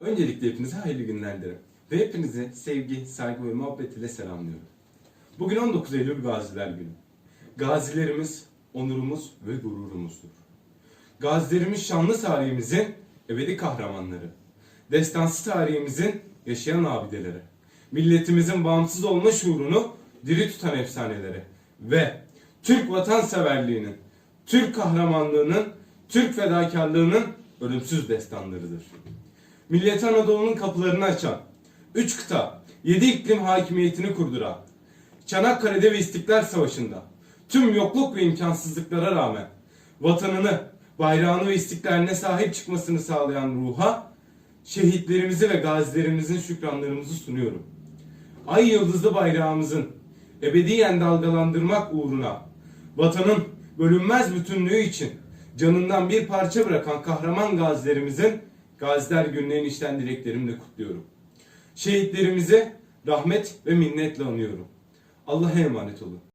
Öncelikle hepinize hayırlı günler dilerim. Ve hepinizi sevgi, saygı ve muhabbet ile selamlıyorum. Bugün 19 Eylül Gaziler Günü. Gazilerimiz onurumuz ve gururumuzdur. Gazilerimiz şanlı tarihimizin ebedi kahramanları. Destansı tarihimizin yaşayan abideleri. Milletimizin bağımsız olma şuurunu diri tutan efsaneleri. Ve Türk vatanseverliğinin, Türk kahramanlığının, Türk fedakarlığının ölümsüz destanlarıdır. Milleti Anadolu'nun kapılarını açan, üç kıta, yedi iklim hakimiyetini kurduran, Çanakkale'de ve İstiklal Savaşı'nda tüm yokluk ve imkansızlıklara rağmen vatanını, bayrağını ve istiklaline sahip çıkmasını sağlayan ruha, şehitlerimizi ve gazilerimizin şükranlarımızı sunuyorum. Ay yıldızlı bayrağımızın ebediyen dalgalandırmak uğruna vatanın bölünmez bütünlüğü için canından bir parça bırakan kahraman gazilerimizin Gaziler Günü'nün içten dileklerimle kutluyorum. Şehitlerimizi rahmet ve minnetle anıyorum. Allah'a emanet olun.